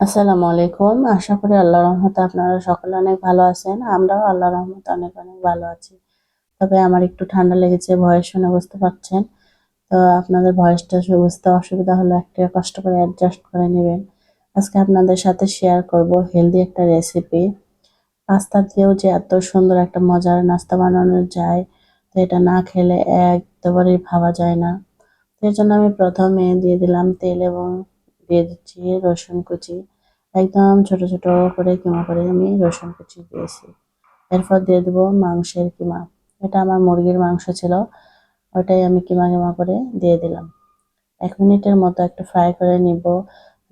আসসালামু আলাইকুম। আশা করি আল্লাহ রহমতে আপনারা সকলে অনেক ভালো আছেন। আমরাও আল্লাহ রহমতে অনেক অনেক ভালো আছি। তবে আমার একটু ঠান্ডা লেগেছে, ভয়েস শুনে বুঝতে পারছেন। তো আপনাদের ভয়েসটা বুঝতে অসুবিধা হলে একটা কষ্ট করে অ্যাডজাস্ট করে নেবেন। আজকে আপনাদের সাথে শেয়ার করব হেলদি একটা রেসিপি পাস্তা দিয়েও যে এত সুন্দর একটা মজার নাস্তা বানানো যায়, তো এটা না খেলে একবারেই ভাবা যায় না। এর জন্য আমি প্রথমে দিয়ে দিলাম তেল এবং দিয়ে দিচ্ছি রসুন কুচি। একদম ছোট ছোট করে কিমা করে আমি রসুন কুচি দিয়েছি। এরপর দিয়ে দেবো মাংসের কিমা। এটা আমার মুরগির মাংস ছিল, ওটাই আমি কিমা কিমা করে দিয়ে দিলাম। এক মিনিটের মতো একটু ফ্রাই করে নিব।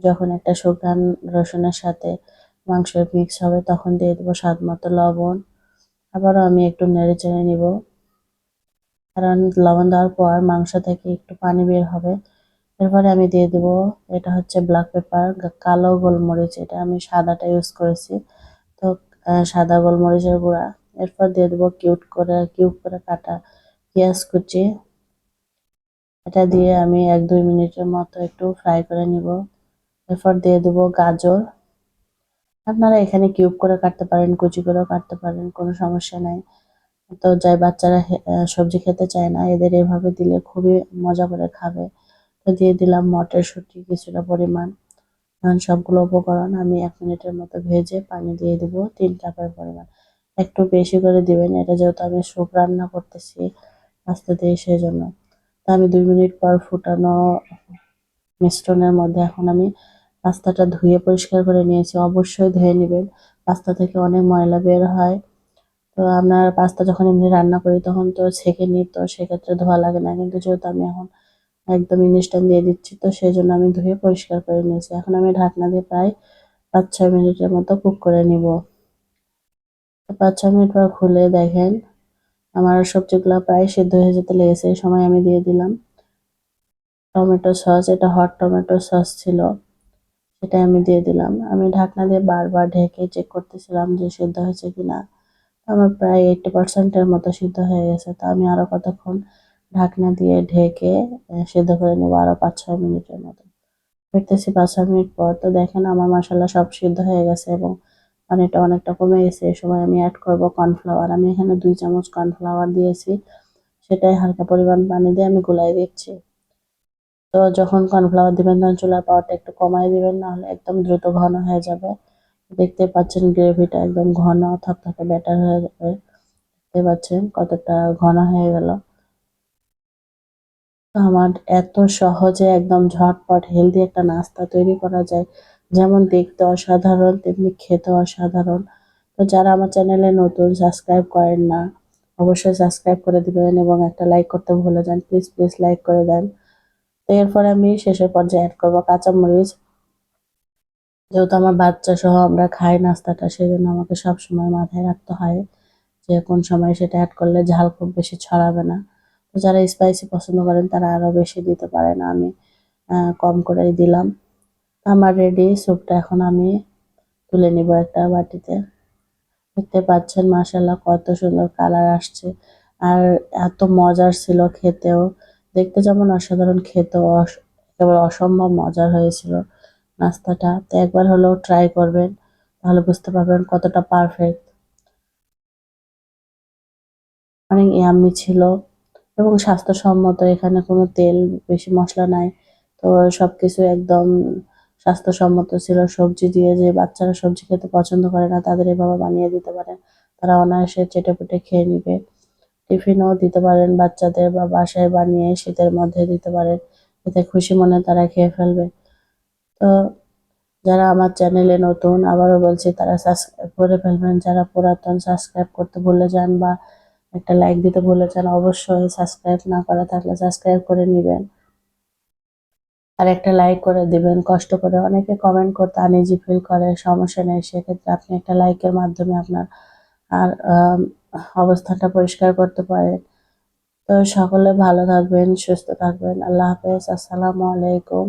যখন একটা শুকান রসুনের সাথে মাংসের মিক্স হবে, তখন দিয়ে দেবো স্বাদ মতো লবণ। আবারও আমি একটু নেড়ে চেড়ে নিব। কারণ লবণ দেওয়ার পর মাংস থেকে একটু পানি বের হবে। এরপরে আমি দিয়ে দেবো, এটা হচ্ছে ব্ল্যাক পেপার কালো গোলমরিচ, এটা আমি সাদাটা ইউজ করেছি। তো সাদা গোলমরিচের গুঁড়া, এরপর দিয়ে দেবো কিউট করে কিউব করে কাটা পেঁয়াজ কুচি। এটা দিয়ে আমি এক দুই মিনিটের মতো একটু ফ্রাই করে নিব। এরপর দিয়ে দেবো গাজর। আপনারা এখানে কিউব করে কাটতে পারেন, কুচি করেও কাটতে পারেন, কোনো সমস্যা নাই। তো যাই বাচ্চারা সবজি খেতে চায় না, এদের এভাবে দিলে খুবই মজা করে খাবে। দিয়ে দিলাম মটরশুঁটি কিছুটা পরিমাণ। সবগুলো উপকরণ আমি এক মিনিটের মতো ভেজে পানি দিয়ে দিব, তিন কাপের পরিমাণ। একটু বেশি করে দিবেন, এটা যেহেতু আমি স্যুপ রান্না করতেছি আস্তে দিয়ে সেই জন্য তা আমি দুই মিনিট পর ফুটানো মিশ্রণের মধ্যে এখন আমি পাস্তাটা ধুয়ে পরিষ্কার করে নিয়েছি। অবশ্যই ধুয়ে নেবেন, পাস্তা থেকে অনেক ময়লা বের হয়। তো আপনার পাস্তা যখন এমনি রান্না করি তখন তো ছেঁকে নিই তো সেক্ষেত্রে ধোয়া লাগে না। কিন্তু যেহেতু আমি এখন একদম ইনস্ট্যান্ট দিয়ে দিচ্ছি। তো সেই জন্য আমি ধুয়ে পরিষ্কার করে নিয়েছি। এখন আমি ঢাকনা দিয়ে প্রায় পাঁচ ছয় মিনিটের মতো কুক করে নিব। পাঁচ ছয় মিনিট পর খুলে দেখেন, আমার সবজিগুলো প্রায় সিদ্ধ হয়ে যেতে লেগেছে। এই সময় আমি দিয়ে দিলাম টমেটো সস। এটা হট টমেটো সস ছিল সেটা আমি দিয়ে দিলাম। আমি ঢাকনা দিয়ে বারবার ঢেকে চেক করতেছিলাম যে সিদ্ধ হয়েছে কিনা। আমার প্রায় এইটটি পার্সেন্টের মতো সিদ্ধ হয়ে গেছে। তা আমি আরও কতক্ষণ ঢাকনা দিয়ে ঢেকে সেদ্ধ করে নেব আরও পাঁচ ছয় মিনিটের মতো। ফিরতেছি পাঁচ ছয় মিনিট পর। তো দেখেন আমার মশলা সব সিদ্ধ হয়ে গেছে এবং পানিটা অনেকটা কমে গেছে। এই সময় আমি অ্যাড করব কর্নফ্লাওয়ার আমি এখানে দুই চামচ কর্নফ্লাওয়ার দিয়েছি। সেটাই হালকা পরিমাণ পানি দিয়ে আমি গুলাই দিচ্ছি। তো যখন কর্নফ্লাওয়ার দিবেন, তখন চুলার পাওয়ারটা একটু কমাই দিবেন, নাহলে একদম দ্রুত ঘন হয়ে যাবে। দেখতে পাচ্ছেন গ্রেভিটা একদম ঘন থকথকে ব্যাটার হয়ে যাবে। দেখতে পাচ্ছেন কতটা ঘন হয়ে গেল। আমার এত সহজে একদম ঝটপট হেলদি একটা নাস্তা তৈরি করা যায়। যেমন দেখতে অসাধারণ, তেমনি খেতে অসাধারণ। তো যারা আমার চ্যানেলে নতুন সাবস্ক্রাইব করেন না, অবশ্যই সাবস্ক্রাইব করে দিবেন এবং একটা লাইক করতে ভুলে যান। প্লিজ প্লিজ লাইক করে দেন। তো এরপরে আমি শেষের পর্যায়ে অ্যাড করব কাঁচামরিচ। যেহেতু আমার বাচ্চা সহ আমরা খাই নাস্তাটা সেই জন্য আমাকে সবসময় মাথায় রাখতে হয় যে কোন সময় সেটা অ্যাড করলে ঝাল খুব বেশি ছড়াবে না। যারা স্পাইসি পছন্দ করেন, তারা আরও বেশি দিতে পারেন আমি কম করেই দিলাম। আমার রেডি স্যুপটা এখন আমি তুলে নিব একটা বাটিতে। দেখতে পাচ্ছেন মাসাল্লাহ কত সুন্দর কালার আসছে। আর এত মজার ছিল খেতেও। দেখতে যেমন অসাধারণ, খেতেও একেবারে অসম্ভব মজার হয়েছিল নাস্তাটা। তো একবার হলেও ট্রাই করবেন, তাহলে বুঝতে পারবেন কতটা পারফেক্ট অনেক ইয়াম্মি ছিল। এবং স্বাস্থ্যসম্মত, এখানে কোনো তেল বেশি মশলা নাই। তো সব কিছু একদম স্বাস্থ্যসম্মত ছিল। সবজি দিয়ে যে বাচ্চারা সবজি খেতে পছন্দ করে না, তাদের এভাবে বানিয়ে দিতে পারেন। তারা অনায়াসে চেটে পেটে খেয়ে নিবে। টিফিনও দিতে পারেন বাচ্চাদের বা বাসায় বানিয়ে শীতের মধ্যে দিতে পারেন। এতে খুশি মনে তারা খেয়ে ফেলবে। তো যারা আমার চ্যানেলে নতুন, আবারও বলছি, তারা সাবস্ক্রাইব করে ফেলবেন। যারা পুরাতন সাবস্ক্রাইব করতে ভুলে যান বা একটা লাইক দিতে ভুলে যান। অবশ্যই সাবস্ক্রাইব না করা থাকলে সাবস্ক্রাইব করে নেবেন। আর একটা লাইক করে দিবেন। কষ্ট করে অনেকে কমেন্ট করতে আনইজি ফিল করে, সমস্যা নেই। সেক্ষেত্রে আপনি একটা লাইকের মাধ্যমে আপনার আর অবস্থাটা পরিষ্কার করতে পারেন। তো সকলে ভালো থাকবেন, সুস্থ থাকবেন। আল্লাহ হাফেজ। আসসালামু আলাইকুম।